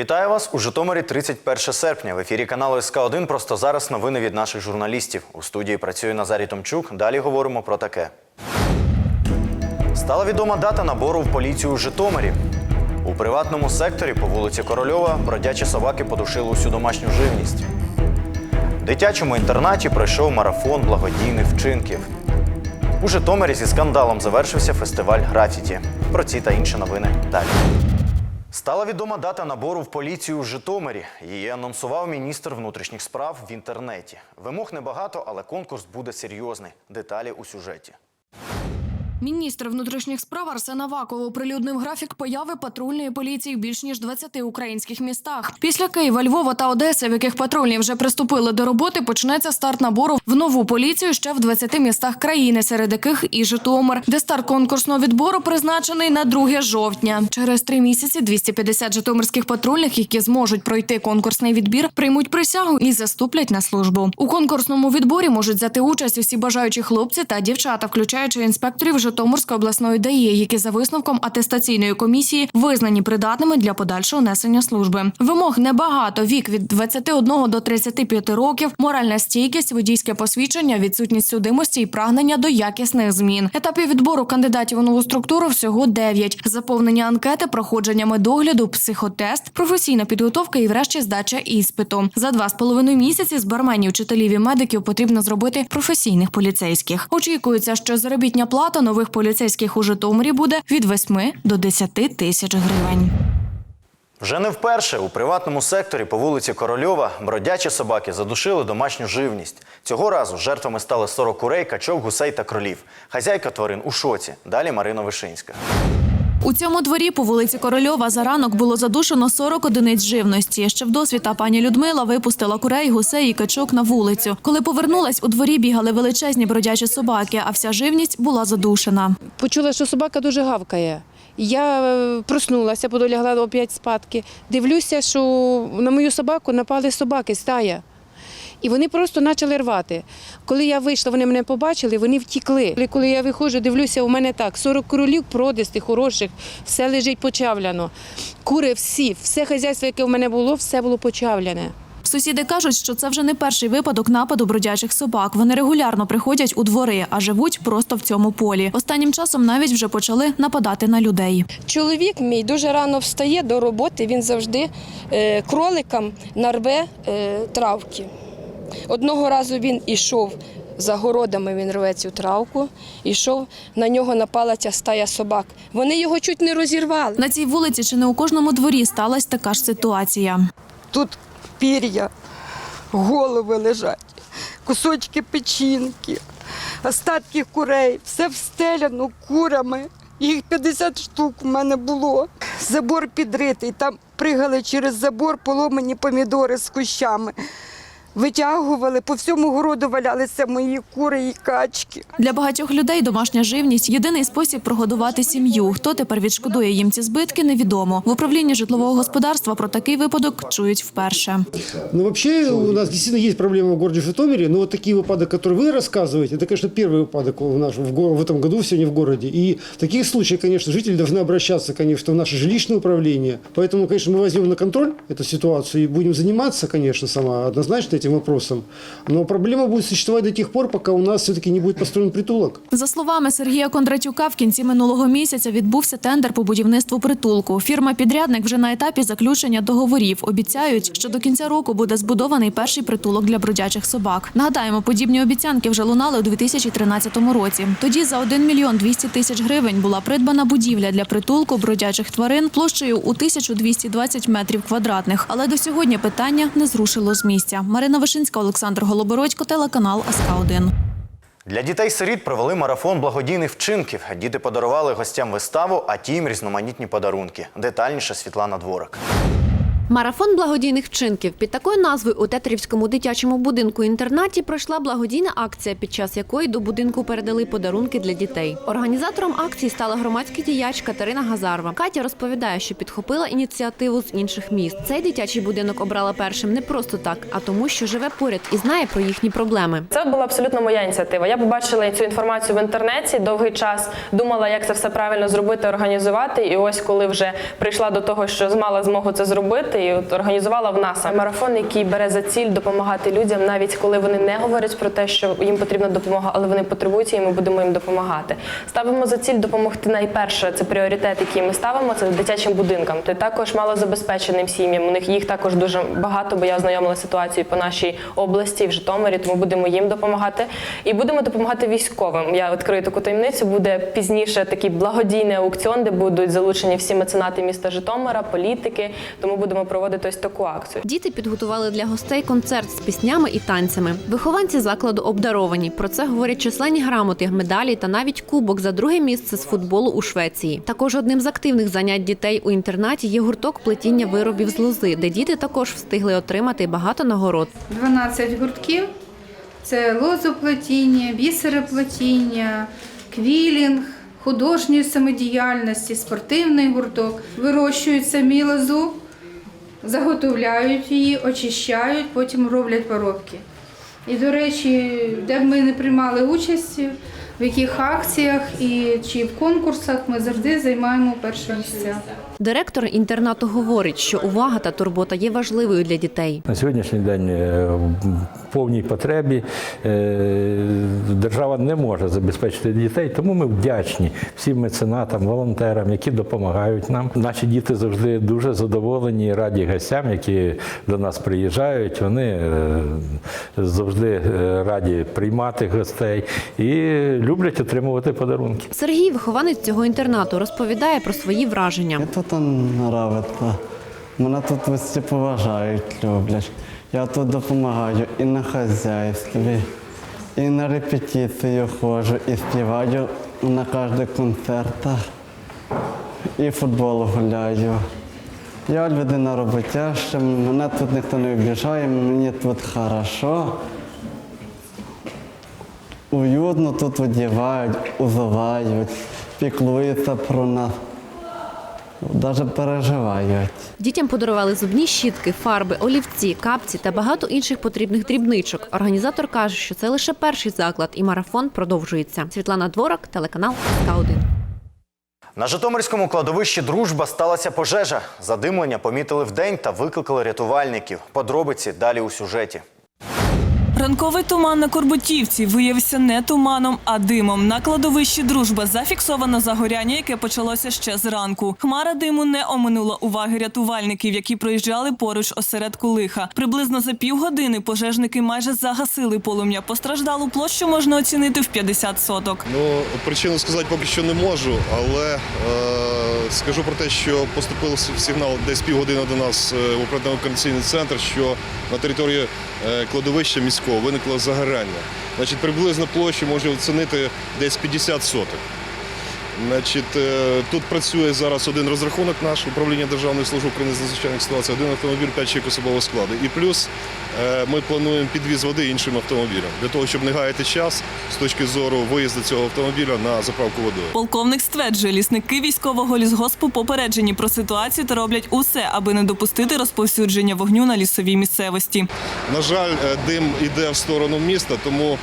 Вітаю вас у Житомирі 31 серпня. В ефірі каналу СК 1 Просто зараз новини від наших журналістів. У студії працює Назарій Томчук. Далі говоримо про таке. Стала відома дата набору в поліцію у Житомирі. У приватному секторі по вулиці Корольова бродячі собаки подушили усю домашню живність. В дитячому інтернаті пройшов марафон благодійних вчинків. У Житомирі зі скандалом завершився фестиваль графіті. Про ці та інші новини далі. Стала відома дата набору в поліцію у Житомирі. Її анонсував міністр внутрішніх справ в інтернеті. Вимог небагато, але конкурс буде серйозний. Деталі у сюжеті. Міністр внутрішніх справ Арсен Аваков оприлюднив графік появи патрульної поліції в більш ніж 20 українських містах. Після Києва, Львова та Одеси, в яких патрульні вже приступили до роботи, почнеться старт набору в нову поліцію ще в 20 містах країни, серед яких і Житомир, де старт конкурсного відбору призначений на 2 жовтня. Через три місяці 250 житомирських патрульних, які зможуть пройти конкурсний відбір, приймуть присягу і заступлять на службу. У конкурсному відборі можуть взяти участь усі бажаючі хлопці та дівчата, включаючи інспекторів Житомирської обласної ДАІ, які за висновком атестаційної комісії визнані придатними для подальшого несення служби. Вимог небагато: вік від 21 до 35 років, моральна стійкість, водійське посвідчення, відсутність судимості і прагнення до якісних змін. Етапів відбору кандидатів у нову структуру всього 9. Заповнення анкети, проходження медогляду, психотест, професійна підготовка і, врешті, здача іспиту. За два з половиною місяці з барменів, вчителів і медиків потрібно зробити професійних поліцейських. Очікується, що заробітня плата нових поліцейських у Житомирі буде від 8 до 10 тисяч гривень. Вже не вперше у приватному секторі по вулиці Корольова бродячі собаки задушили домашню живність. Цього разу жертвами стали 40 курей, качок, гусей та кролів. Хазяйка тварин у шоці. Далі Марина Вишинська. У цьому дворі по вулиці Корольова за ранок було задушено 40 одиниць живності. Ще в досвіта пані Людмила випустила курей, гусей і качок на вулицю. Коли повернулась, у дворі бігали величезні бродячі собаки, а вся живність була задушена. Почула, що собака дуже гавкає. Я е, проснулася, подолягла опять спадки. Дивлюся, що на мою собаку напали собаки, стая. І вони просто почали рвати. Коли я вийшла, вони мене побачили, вони втікли. І Коли я виходжу, дивлюся, у мене так: 40 королів продистих, хороших, все лежить почавляно. Кури всі, все хазяйство, яке в мене було, все було почавляне. Сусіди кажуть, що це вже не перший випадок нападу бродячих собак. Вони регулярно приходять у двори, а живуть просто в цьому полі. Останнім часом навіть вже почали нападати на людей. Чоловік мій дуже рано встає до роботи, він завжди е, кроликам нарве е, травки. Одного разу він ішов за городами, він рве цю травку, ішов, на нього напала ця стая собак. Вони його чуть не розірвали. На цій вулиці чи не у кожному дворі сталася така ж ситуація. Тут пір'я, голови лежать, кусочки печінки, остатки курей, все встеляно курами. Їх 50 штук у мене було. Забор підритий, там пригали через забор поломані помідори з кущами. Витягували, по всьому городу валялися мої кури і качки. Для багатьох людей домашня живність єдиний спосіб прогодувати сім'ю. Хто тепер відшкодує їм ці збитки, невідомо. В управлінні житлового господарства про такий випадок чують вперше. Ну, вообще, у нас действительно есть проблема в городе Житомире, но вот такие выпадки, которые вы рассказываете, это, конечно, первый выпадок в, наш, в, го- в этом году сегодня в городе. И в таких случаях, конечно, жители должны обращаться, конечно, в наше жилищное управление. Поэтому, конечно, мы возьмем на контроль эту ситуацию и будем заниматься, конечно, сама однозначно этим вопросом. Но проблема будет существовать до тех пор, пока у нас все-таки не будет построен притулок. За словами Сергія Кондратюка, в кінці минулого місяця відбувся тендер по будівництву притулку. Фірма-підрядник вже на етапі заключення договорів. Обіцяють, що до кінця року буде збудований перший притулок для бродячих собак. Нагадаємо, подібні обіцянки вже лунали у 2013 році. Тоді за 1 мільйон 200 тисяч гривень була придбана будівля для притулку бродячих тварин площею у 1220 метрів квадратних. Але до сьогодні питання не зрушило з місця. Марина Вишинська, Олександр Голобородько, телеканал СК 1 Для дітей-сиріт провели марафон благодійних вчинків. Діти подарували гостям виставу, а ті їм різноманітні подарунки. Детальніше Світлана Дворик. Марафон благодійних вчинків під такою назвою у Тетерівському дитячому будинку інтернаті пройшла благодійна акція, під час якої до будинку передали подарунки для дітей. Організатором акції стала громадський діяч Катерина Газарова. Катя розповідає, що підхопила ініціативу з інших міст. Цей дитячий будинок обрала першим не просто так, а тому, що живе поряд і знає про їхні проблеми. Це була абсолютно моя ініціатива. Я побачила цю інформацію в інтернеті довгий час, думала, як це все правильно зробити, організувати. І ось коли вже прийшла до того, що змала змогу це зробити, і от організувала в нас марафон, який бере за ціль допомагати людям, навіть коли вони не говорять про те, що їм потрібна допомога, але вони потребують і ми будемо їм допомагати. Ставимо за ціль допомогти найперше. Це пріоритет, який ми ставимо. Це дитячим будинкам. Це також малозабезпеченим сім'ям. У них їх також дуже багато, бо я ознайомила ситуацію по нашій області в Житомирі, тому будемо їм допомагати. І будемо допомагати військовим. Я відкрию таку таємницю. Буде пізніше такий благодійний аукціон, де будуть залучені всі меценати міста Житомира, політики. Тому будемо проводити ось таку акцію. Діти підготували для гостей концерт з піснями і танцями. Вихованці закладу обдаровані. Про це говорять численні грамоти, медалі та навіть кубок за друге місце з футболу у Швеції. Також одним з активних занять дітей у інтернаті є гурток плетіння виробів з лози, де діти також встигли отримати багато нагород. 12 гуртків. Це лозоплетіння, бісероплетіння, квілінг, художньої самодіяльності, спортивний гурток. Вирощують самі лозу, заготовляють її, очищають, потім роблять поробки. І, до речі, де б ми не приймали участь, в яких акціях і чи в конкурсах ми завжди займаємо перше місця. Директор інтернату говорить, що увага та турбота є важливою для дітей. На сьогоднішній день е, в повній потребі е, держава не може забезпечити дітей, тому ми вдячні всім меценатам, волонтерам, які допомагають нам. Наші діти завжди дуже задоволені, і раді гостям, які до нас приїжджають. Вони е, завжди раді приймати гостей і люблять отримувати подарунки. Сергій, вихованець цього інтернату, розповідає про свої враження. Тут подобається. Мене тут всі поважають, люблять. Я тут допомагаю і на хазяйстві, і на репетицію ходжу, і співаю на кожних концертах, і футбол гуляю. Я людина роботяща, мене тут ніхто не обіжає, мені тут хорошо. Уютно тут одягають, узивають, піклуються про нас. Навіть переживають. Дітям подарували зубні щітки, фарби, олівці, капці та багато інших потрібних дрібничок. Організатор каже, що це лише перший заклад, і марафон продовжується. Світлана Дворак, телеканал СК 1 На Житомирському кладовищі Дружба сталася пожежа. Задимлення помітили вдень та викликали рятувальників. Подробиці далі у сюжеті. Ранковий туман на Корбутівці виявився не туманом, а димом. На кладовищі дружба зафіксовано загоряння, яке почалося ще зранку. Хмара диму не оминула уваги рятувальників, які проїжджали поруч осередку лиха. Приблизно за півгодини пожежники майже загасили полум'я. Постраждалу площу можна оцінити в 50 соток. Ну, причину сказати поки що не можу, але е, скажу про те, що поступив сигнал десь півгодини до нас е, в оперативно-координаційний центр, що на території е, кладовища міського виникло загорання. Значить, приблизно площу може оцінити десь 50 соток. Значить, е, тут працює зараз один розрахунок наш управління Державної служби України з надзвичайних ситуацій, один автомобіль, 5 чоловік особового складу. І плюс е, ми плануємо підвіз води іншим автомобілям для того, щоб не гаяти час з точки зору виїзду цього автомобіля на заправку водою. Полковник стверджує, лісники військового лісгоспу попереджені про ситуацію та роблять усе, аби не допустити розповсюдження вогню на лісовій місцевості. На жаль, е, дим йде в сторону міста, тому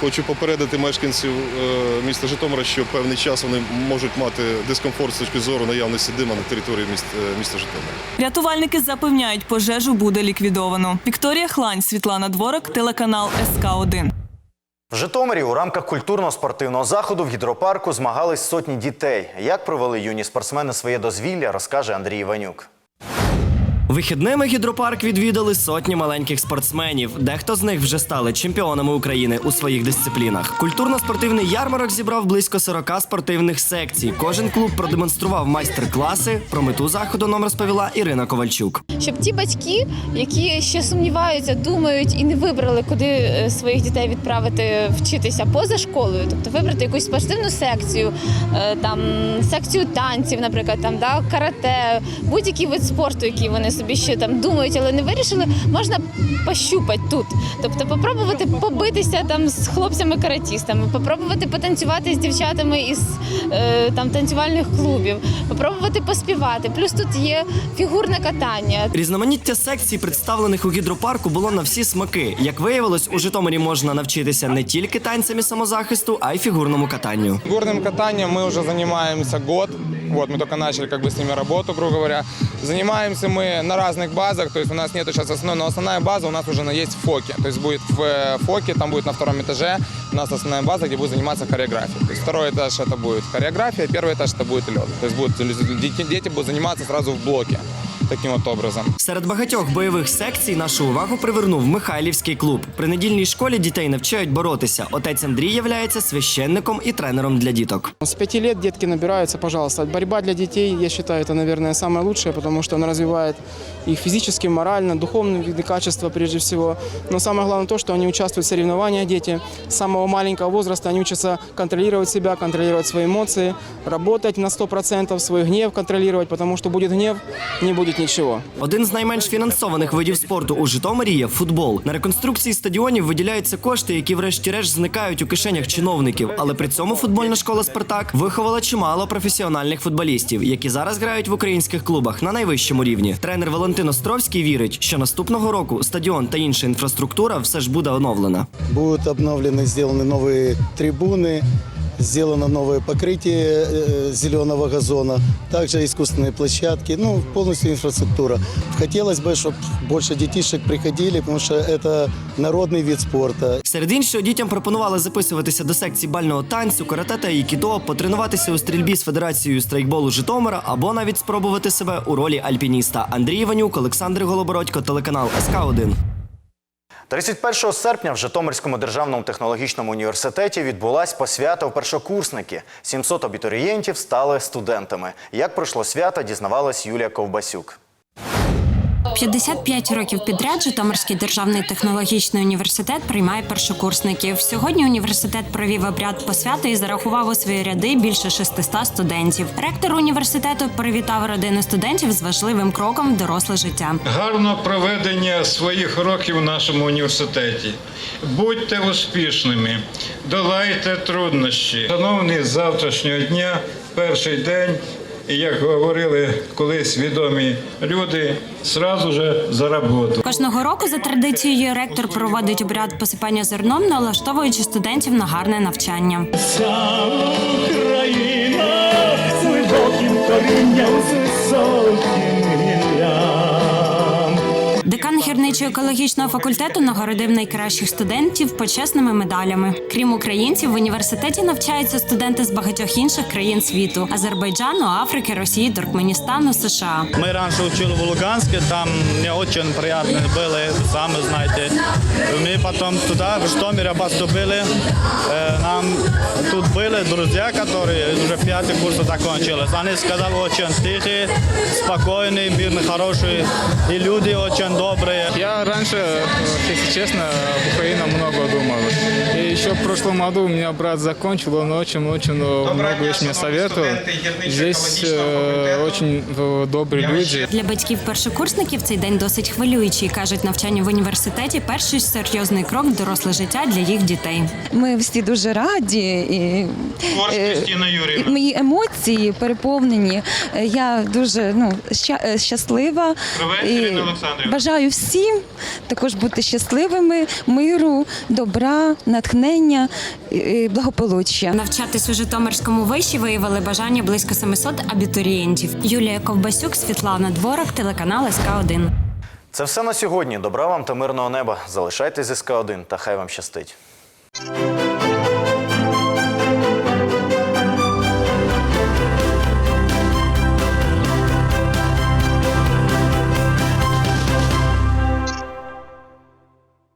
хочу попередити мешканців е, міста Житомира, що певний час вони можуть мати дискомфорт з точки зору наявності дима на території міста, е, міста Житомира. Рятувальники запевняють, пожежу буде ліквідовано. Вікторія Хлань, Світлана Дворок, телеканал СК 1 В Житомирі у рамках культурно-спортивного заходу в гідропарку змагались сотні дітей. Як провели юні спортсмени своє дозвілля, розкаже Андрій Іванюк. Вихідними гідропарк відвідали сотні маленьких спортсменів. Дехто з них вже стали чемпіонами України у своїх дисциплінах. Культурно-спортивний ярмарок зібрав близько 40 спортивних секцій. Кожен клуб продемонстрував майстер-класи. Про мету заходу нам розповіла Ірина Ковальчук. щоб ті батьки, які ще сумніваються, думають і не вибрали, куди е, своїх дітей відправити вчитися поза школою, тобто вибрати якусь спортивну секцію, е, там секцію танців, наприклад, там да карате, будь-який вид спорту, який вони собі ще там думають, але не вирішили, можна пощупати тут. Тобто попробувати побитися там з хлопцями-каратістами, попробувати потанцювати з дівчатами із е, там танцювальних клубів, попробувати поспівати. Плюс тут є фігурне катання. Різноманіття секцій, представлених у гідропарку, було на всі смаки. Як виявилось, у Житомирі можна навчитися не тільки танцям і самозахисту, а й фігурному катанню. Горным катанием мы уже занимаемся год. Вот, мы только начали как бы с ними работу, грубо говоря. Занимаемся мы на разных базах, то есть у нас нет сейчас основной, но основная база у нас уже на- есть в ФОКе. То есть будет в э, ФОКе, там будет на втором этаже у нас основная база, где будет заниматься хореографией. То есть второй этаж это будет хореография, первый этаж это будет лед. То есть будут, дети, дети будут заниматься сразу в блоке таким вот образом. Серед багатьох бойових секцій нашу увагу привернув Михайлівський клуб. При недільній школі дітей навчають боротися. Отець Андрій являється священником і тренером для діток. С пяти лет детки набираются, пожалуйста. Борьба для детей, я считаю, это, наверное, самое лучшее, потому что она развивает их физически, морально, духовные виды качества прежде всего. Но самое главное то, что они участвуют в соревнованиях, дети. С самого маленького возраста они учатся контролировать себя, контролировать свои эмоции, работать на 100%, свой гнев контролировать, потому что будет гнев, не будет ничего. Один з найменш фінансованих видів спорту у Житомирі є футбол. На реконструкції стадіонів виділяються кошти, які врешті-решт зникають у кишенях чиновників. Але при цьому футбольна школа Спартак виховала чимало професіональних футболістів, які зараз грають в українських клубах на найвищому рівні. Тренер Валентин Островський вірить, що наступного року стадіон та інша інфраструктура все ж буде оновлена. Будут обновлены, сделаны новые трибуны, сделано новое покрытие э, зеленого газона, также искусственные площадки, ну, полностью инфраструктура. Хотелось бы, чтобы больше детишек приходили, потому что это народный вид спорта. Серед іншого дітям пропонували записуватися до секції бального танцю, карате та айкідо, потренуватися у стрільбі з федерацією страйкболу Житомира або навіть спробувати себе у ролі альпініста. Андрій Іванюк, Олександр Голобородько, телеканал СК 1 31 серпня в Житомирському державному технологічному університеті відбулась посвята в першокурсники. 700 абітурієнтів стали студентами. Як пройшло свято, дізнавалась Юлія Ковбасюк. 55 років підряд Житомирський державний технологічний університет приймає першокурсників. Сьогодні університет провів обряд посвяти і зарахував у свої ряди більше 600 студентів. Ректор університету привітав родини студентів з важливим кроком в доросле життя. гарно проведення своїх років у нашому університеті. Будьте успішними, долайте труднощі. Шановні, завтрашнього дня, перший день. І як говорили колись відомі люди, сразу же за роботу. Кожного року за традицією ректор проводить обряд посипання зерном, налаштовуючи студентів на гарне навчання. Україна з глибоким корінням Декан гірничо-екологічного факультету нагородив найкращих студентів почесними медалями. Крім українців, в університеті навчаються студенти з багатьох інших країн світу: Азербайджану, Африки, Росії, Туркменістану, США. Мы раньше учили в Луганске, там мне очень приятно было, сами знаете. Мы потом туда, в Житомире поступили. Э, Нам тут были друзья, которые уже пятый курс закончили. Они сказали, очень тихие, спокойные, мирные, хорошие. И люди очень добрые. Я раньше, если честно, об Украине много думал И еще в прошлом году у меня брат закончил, он очень-очень много вещей мне советовал. Здесь э, очень э, добрые люди. Для батьків першокурсників цей день досить хвилюючий. кажуть, навчання в університеті перший серйозний крок в доросле життя для їх дітей. Ми всі дуже раді. І, е, і мої емоції переповнені. Е, Я дуже ну, ща- е, щаслива. І бажаю всім також бути щасливими, миру, добра, натхнення, і благополуччя. Навчатись у Житомирському виші виявили бажання близько 700 абітурієнтів. Юлія Ковбасюк, Світлана Дворок, телеканал СК 1 Це все на сьогодні. Добра вам та мирного неба. Залишайтесь з СК 1 та хай вам щастить.